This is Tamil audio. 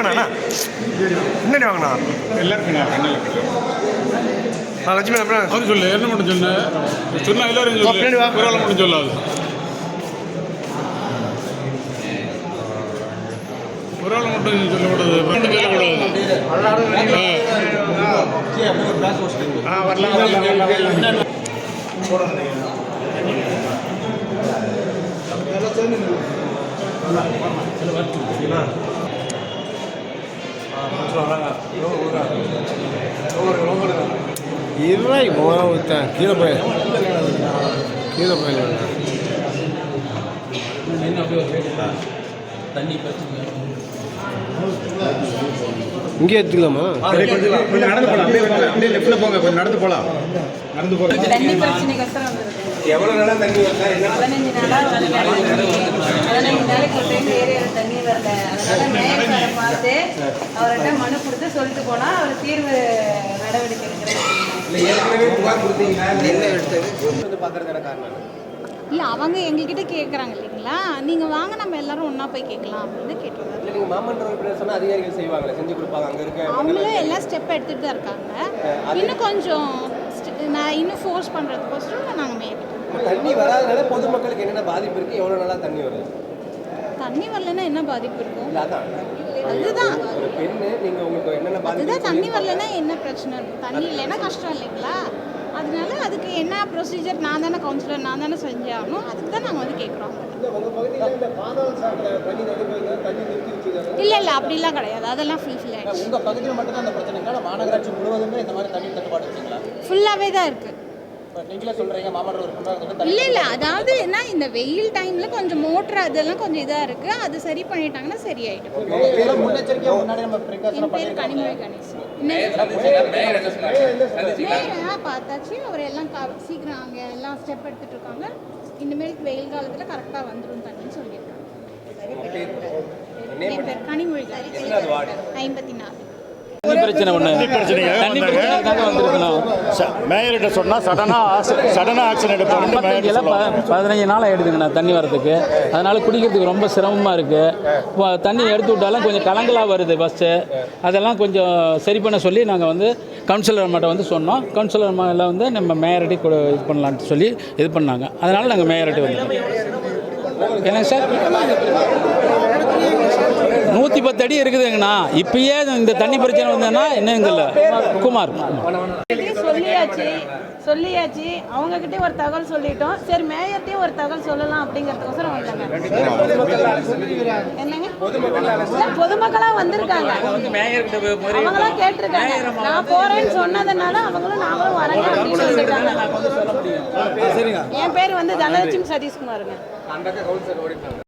வேணாண்ணா முன்னாடி வாங்கண்ணா எல்லாருக்கும் லட்சுமி அப்புறம் அவர் சொல்லு என்ன மட்டும் சொன்ன? சொன்னா எல்லாரும் சொல்லு. மட்டும் சொல்லாது. ஒரு மட்டும் சொல்லக்கூடாது ஆ. வரலாம் போன ஊற்றேன் கீழே போய் கீழே போய் இங்கே எடுத்துக்கலாமா? கொஞ்சம் நடந்து போகலாம் அப்படியே போங்க லெஃப்ட்ல போங்க கொஞ்சம் நடந்து போகலாம் நடந்து போகலாம் எவ்வளோ நாளாக தண்ணி வரல என்ன பதினஞ்சு நாளாக வந்து பதினஞ்சு நாளைக்கு ஒரு டைம் ஏரியாவில் தண்ணி வரல அதனால மேயர் சாரை பார்த்து அவர்கிட்ட மனு கொடுத்து சொல்லிட்டு போனா அவர் தீர்வு நடவடிக்கை இல்லை அவங்க எங்ககிட்ட கேட்குறாங்க இல்லைங்களா? நீங்கள் வாங்க நம்ம எல்லாரும் ஒன்றா போய் கேட்கலாம் அப்படின்னு கேட்டுருந்தாங்க இல்லை நீங்கள் மாமன்ற உறுப்பினர் சொன்னால் அதிகாரிகள் செய்வாங்களே செஞ்சு கொடுப்பாங்க அங்கே இருக்க அவங்களும் எல்லாம் ஸ்டெப் எடுத்துகிட்டு தான் இருக்காங்க. இன்னும் கொஞ்சம் நான் இன்னும் ஃபோர்ஸ் பண்ணுறதுக்கோசரம் நாங்கள் மேய்க்கிட்டோம் தண்ணி வராதனால பொதுமக்களுக்கு என்னென்ன பாதிப்பு இருக்குது எவ்வளோ நாளாக தண்ணி வருது? தண்ணி வரலன்னா என்ன பாதிப்பு இருக்கும்? அதுதான். அதுதான் தண்ணி வரலன்னா என்ன பிரச்சனை? இருக்கும் தண்ணி இல்லைன்னா கஷ்டம் இல்லைங்களா? அதனால அதுக்கு என்ன ப்ரொசீஜர் நான் தானே கவுன்சிலர் நான் தானே செஞ்சாகணும் அதுக்கு தான் நாங்கள் வந்து கேட்குறோம் இல்லை இல்லை அப்படிலாம் கிடையாது. அதெல்லாம் ஃபுல்ஃபில் ஆயிடுச்சு. உங்கள் பகுதியில் மட்டும்தான் அந்த பிரச்சனை இல்லை மாநகராட்சி முழுவதுமே இந்த மாதிரி தண்ணி தட்டுப்பாடு ஃபுல்லாகவே தான் இருக்குது இல்லை இல்லை. அதாவது என்ன இந்த வெயில் டைமில் கொஞ்சம் மோட்ரு அதெல்லாம் கொஞ்சம் இதாக இருக்குது அது சரி பண்ணிட்டாங்கன்னா சரியாயிடும். முன்னெச்சரிக்கையாக முன்னாடி நம்ம என் பேர் கனிமொழி கணேசன். மேயரா பார்த்தாச்சு. அவர் எல்லாம் க- சீக்கிரம் அங்கே எல்லாம் ஸ்டெப் எடுத்துட்டு இருக்காங்க. இனிமேல் வெயில் காலத்தில் கரெக்டாக வந்துடும் தண்ணின்னு சொல்லியிருக்காங்க. என் பேர் கனிமொழி ஐம்பத்தி நாலு. தண்ணி பிரச்சனை ஒன்று தண்ணி பிரச்சனைக்காக வந்திருக்கணும். மேயர்கிட்ட சொன்னால் சடனாக சடனாக ஆக்ஷன் எடுப்பாங்க பதினஞ்சு நாள் ஆகிடுதுங்கண்ணா தண்ணி வரதுக்கு. அதனால் குடிக்கிறதுக்கு ரொம்ப சிரமமாக இருக்குது தண்ணி எடுத்து விட்டாலும் கொஞ்சம் கலங்கலாக வருது ஃபஸ்ட்டு அதெல்லாம் கொஞ்சம் சரி பண்ண சொல்லி நாங்கள் வந்து கவுன்சிலர் மட்டும் வந்து சொன்னோம். கவுன்சிலர் எல்லாம் வந்து நம்ம மேயரட்டி கூட இது பண்ணலான்ட்டு சொல்லி இது பண்ணாங்க. அதனால் நாங்கள் மேயரட்டி வந்தோம் என்னங்க சார்? நூற்றி பத்து அடி இருக்குதுங்கண்ணா. இப்பயே இந்த தண்ணி பிரச்சனை வந்ததுன்னா என்னங்க குமார். சொல்லியாச்சு. சொல்லியாச்சு. அவங்க கிட்டயும் ஒரு தகவல் சொல்லிட்டோம். சரி மேயர்ட்டையும் ஒரு தகவல் சொல்லலாம் அப்படிங்கறதுக்கோசரம் வந்தாங்க என்னங்க? பொதுமக்களா வந்திருக்காங்க. அவங்களாம் கேட்டிருக்காங்க. நான் போறேன்னு சொன்னதுனால அவங்களும் நாங்களும் வரேங்க அப்படின்னு சொல்லிருக்காங்க. என் பேர் வந்து தனலட்சுமி சதீஷ்குமாருங்க.